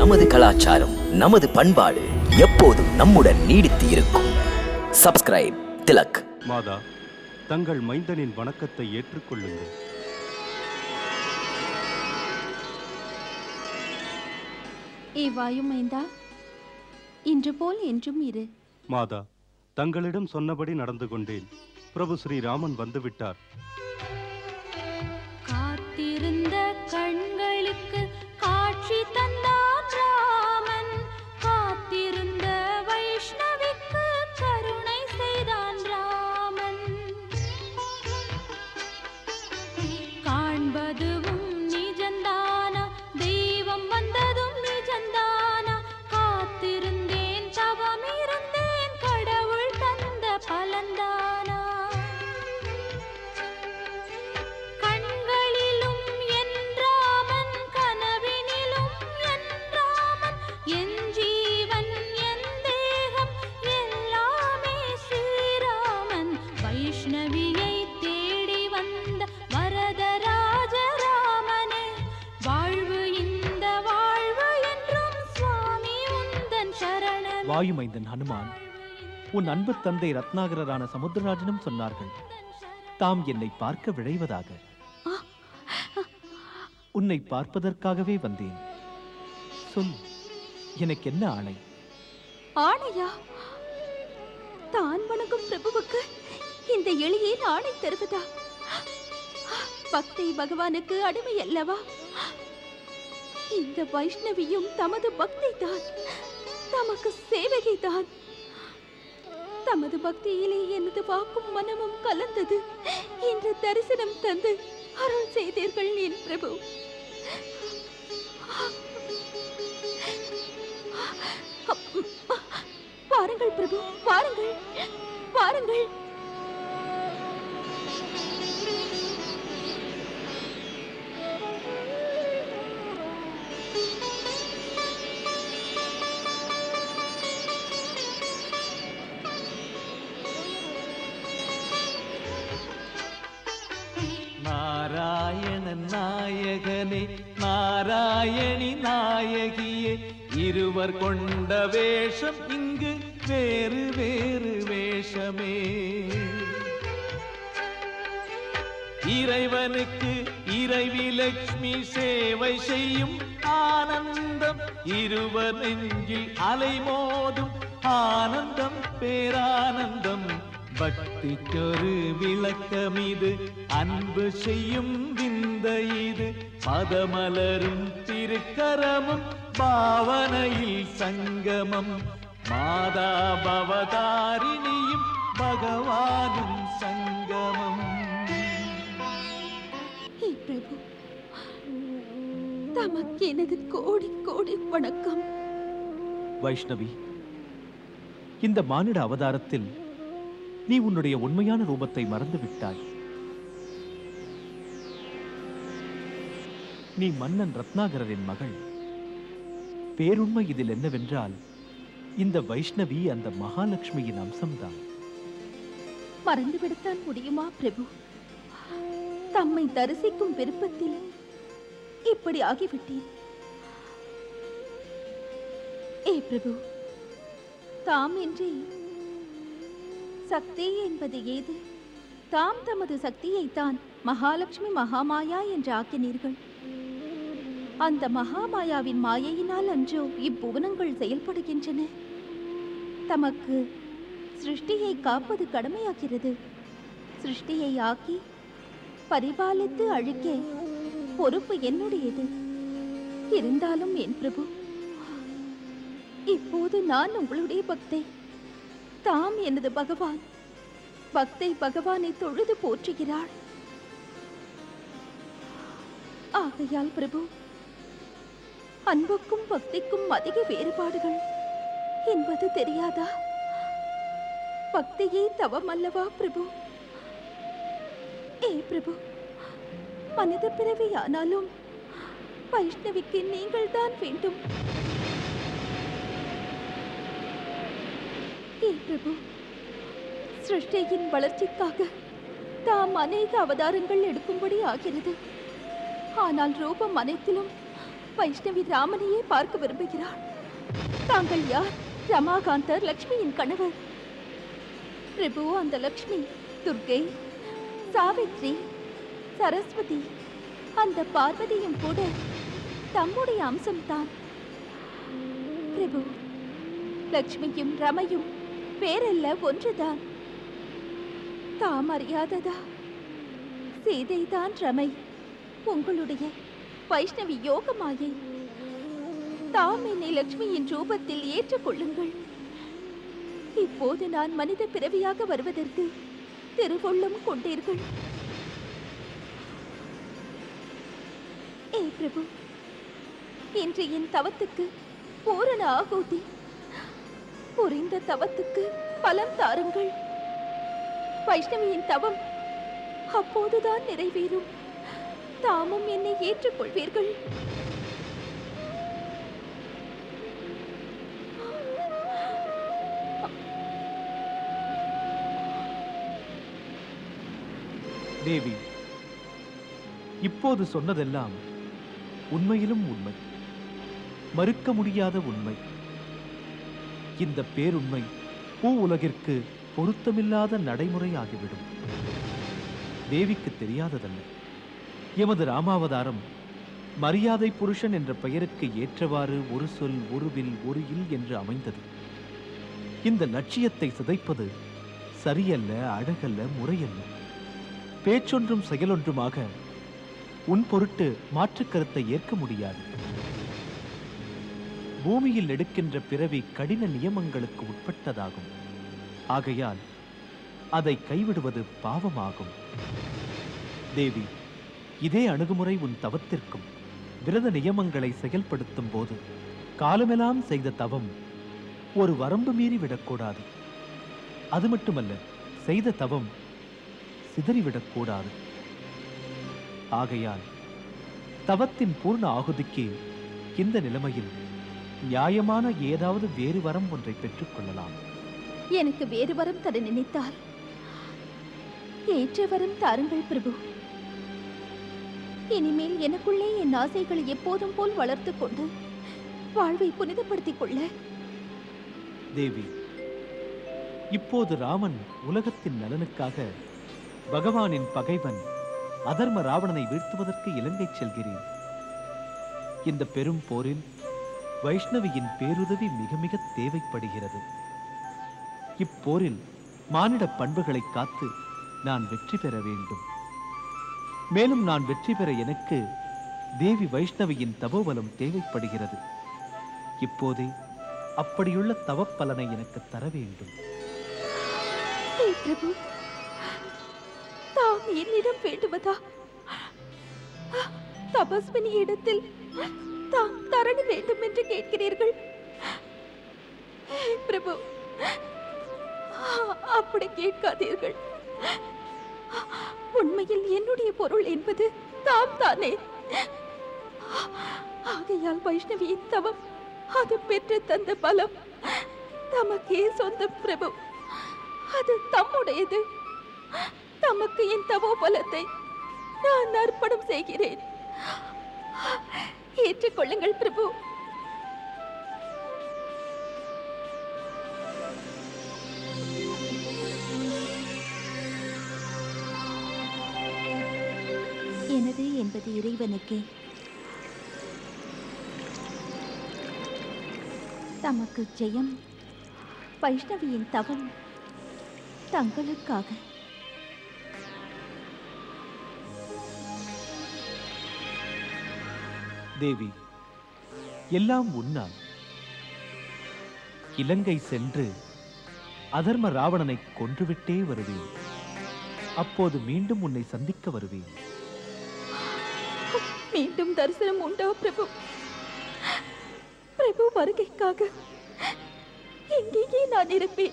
நமது கலாச்சாரம் நமது பண்பாடு எப்போதும் நம்முடன் நீடித்து இருக்கும். சப்ஸ்கிரைப் திலக். மாதா தங்கள் மைந்தனின் வணக்கத்தை ஏற்றுக்கொள்ளுங்கள். ஏ வாயுமைந்தா இன்று போல் என்றும் இரு. மாதா தங்களிடம் சொன்னபடி நடந்து கொண்டேன். பிரபு ஸ்ரீராமன் வந்துவிட்டார். வாயுமைந்தன் ஹனுமான் உன் அன்பு தந்தை ரத்னாகரரான சமுத்திரராஜனும் சொன்னார்கள் தாம் என்னை பார்க்க விழைவதாக. உன்னை பார்ப்பதற்காகவே வந்தேன். சொல் எனக்கு என்ன ஆணை? ஆணையா? தான் வணங்கும் பிரபுவுக்கு இந்த எளியேன் ஆணை தருவதா? பக்தி பகவானுக்கு அடிமை அல்லவா இந்த வைஷ்ணவியும் தமது பக்தி தான் தமக்கு சேவகை தான் தமது பக்தியிலே எனது வாக்கும் மனமும் கலந்தது. இன்று தரிசனம் தந்து அருள் செய்தீர்கள் என் பிரபு. பாருங்கள் பிரபு பாருங்கள் பாருங்கள். நாராயணி நாயகியே இருவர் கொண்ட வேஷம் இங்கு வேறு வேறு வேஷமே. இறைவனுக்கு இறைவி லட்சுமி சேவை செய்யும் ஆனந்தம் இருவர் நெஞ்சில் அலைமோதும் ஆனந்தம் பேரானந்தம். பக்திக்கொரு விளக்கம் இது அன்பு செய்யும் வின் விந்த இது பதமலரும் திருக்கரமும் பாவனையில் சங்கமம். மாதா பவதாரிணியும் பகவானும் சங்கமம். ஹே பிரபு தமக்கு எனது கோடி கோடி வணக்கம். வைஷ்ணவி இந்த மானிட அவதாரத்தில் நீ உன்னுடைய உண்மையான ரூபத்தை மறந்து நீ மன்னன் ரத்னாகரரின் மகள். பேருண்மை இதில் என்னவென்றால் இந்த வைஷ்ணவி அந்த மகாலட்சுமியின் அம்சம்தான். மறந்துவிடத்தான் முடியுமா பிரபு? தம்மை தரிசிக்கும் விருப்பத்தில் இப்படி ஆகிவிட்டேன். ஏ பிரபு தாம் இன்றி சக்தி என்பது ஏது? தாம் தமது சக்தியைத்தான் மகாலட்சுமி மகாமாயா என்று ஆக்கினீர்கள். அந்த மகாமாயாவின் மாயையினால் அன்றோ இப்புவனங்கள் செயல்படுகின்றன. தமக்கு சிருஷ்டியை காப்பது கடமையாகிறது. சிருஷ்டியை ஆக்கி பரிபாலித்து அழிக்க பொறுப்பு என்னுடையது. இருந்தாலும் என் பிரபு இப்போது நான் உங்களுடைய பக்தை. தாம் எனது பகவான் பக்தை பகவானை தொழுது போற்றுகிறாள் ஆகையால் பிரபு அன்புக்கும் பக்திக்கும் அதிக வேறுபாடுகள். என்பது தெரியாதா? பக்தியே தவம் அல்லவா பிரபு. ஏ பிரபு. மனித பிறவி ஆனாலும் வைஷ்ணவிக்கு நீங்கள் தான் வேண்டும். ஏ பிரபு. சிருஷ்டியின் வளர்ச்சிக்காக தாம் அநேக அவதாரங்கள் எடுக்கும்படி ஆகிறது. ஆனால் ரூபம் அனைத்திலும் வைஷ்ணவி ராமனையே பார்க்க விரும்புகிறாள். தாங்கள் யார்? ரமாகாந்தர் லக்ஷ்மியின் கணவர். பிரபு அந்த லக்ஷ்மி துர்க்கை சாவித்ரி சரஸ்வதி அந்த பார்வதியும் கூட தம்முடைய அம்சம்தான். பிரபு லக்ஷ்மியும் ரமையும் வேறல்ல ஒன்றுதான். தாம் அறியாததா? சீதைதான் ரமை உங்களுடைய வைஷ்ணவி யோகமாயை. தாம் என்னை லக்ஷ்மியின் ரூபத்தில் ஏற்றுக்கொள்ளுங்கள். இப்போது நான் மனித பிறவியாக வருவதற்கு திருவுள்ளம் கொண்டீர்கள். ஏ பிரபு இன்று என் தவத்துக்கு பூரண ஆகூதி. புரிந்த தவத்துக்கு பலம் தாருங்கள். வைஷ்ணவியின் தவம் அப்போதுதான் நிறைவேறும். தாமும் என்னை ஏற்றுக்கொள்வீர்கள். தேவி இப்போது சொன்னதெல்லாம் உண்மையிலும் உண்மை. மறுக்க முடியாத உண்மை. இந்த பேருண்மை பூ உலகிற்கு பொருத்தமில்லாத நடைமுறையாகிவிடும் தேவிக்கு தெரியாததல்ல. எமது ராமாவதாரம் மரியாதை புருஷன் என்ற பெயருக்கு ஏற்றவாறு ஒரு சொல் ஒரு வில் ஒரு இல் என்று அமைந்தது. இந்த லட்சியத்தை சிதைப்பது சரியல்ல அழகல்ல முறையல்ல. பேச்சொன்றும் செயலொன்றுமாக உன் பொருட்டு மாற்றுக் கருத்தை ஏற்க முடியாது. பூமியில் எடுக்கின்ற பிறவி கடின நியமங்களுக்கு உட்பட்டதாகும். ஆகையால் அதை கைவிடுவது பாவமாகும். தேவி இதே அணுகுமுறை உன் தவத்திற்கும். விரத நியமங்களை செயல்படுத்தும் போது காலமெல்லாம் செய்த தவம் ஒரு வரம்பு மீறி விடக்கூடாது. அது மட்டுமல்ல செய்த தவம் சிதறிவிடக்கூடாது ஆகையால் தவத்தின் பூர்ண ஆகுதிக்கு இந்த நிலைமையில் நியாயமான ஏதாவது வேறு வரம் ஒன்றை பெற்றுக்கொள்ளலாம் எனக்கு வேறு வரம் தர நினைத்தால் ஏற்ற வரம் தாருங்கள் பிரபு. இனிமேல் எனக்குள்ளே என் ஆசைகளை எப்போதும் போல் வளர்த்துக் கொண்டு வாழ்வை புனிதப்படுத்திக் கொள்ள. தேவி இப்போது ராமன் உலகத்தின் நலனுக்காக பகவானின் பகைவன் அதர்ம ராவணனை வீழ்த்துவதற்கு இலங்கை செல்கிறேன். இந்த பெரும் போரில் வைஷ்ணவியின் பேருதவி மிக மிக தேவைப்படுகிறது. இப்போரில் மானிட பண்புகளை காத்து நான் வெற்றி பெற வேண்டும். மேலும் நான் வெற்றி பெற எனக்கு தேவி வைஷ்ணவியின் தபோபலம் தேவைப்படுகிறது. இப்போதே அப்படியுள்ள தவப்பலனை எனக்கு தர வேண்டும். பிரபு தாம் என்னிடம் வேண்டுவதா? தபஸ்வினி இடத்தில் தாம் தரண வேண்டும் என்று கேட்கிறீர்கள். பிரபு அப்படி கேட்காதீர்கள். உண்மையில் என்னுடைய பொருள் என்பது தாம் தானே. ஆகையால் வைஷ்ணவியின் தவம் அது பெற்று தந்த பலம். தமக்கே சொந்த பிரபு. அது தம்முடையது. தமக்கு என் தவோ பலத்தை நான் அர்ப்பணம் செய்கிறேன். ஏற்றுக்கொள்ளுங்கள் பிரபு. என்பது இறைவனுக்கே. தமக்கு ஜெயம் வைஷ்ணவியின் தவம் தங்களுக்காக. தேவி எல்லாம் உன்னால். இலங்கை சென்று அதர்ம ராவணனை கொன்றுவிட்டே வருவேன். அப்போது மீண்டும் உன்னை சந்திக்க வருவேன். மீண்டும் தரிசனம் உண்டா பிரபு? பிரபு வருகைக்காக இங்கேயே நான் இருப்பேன்.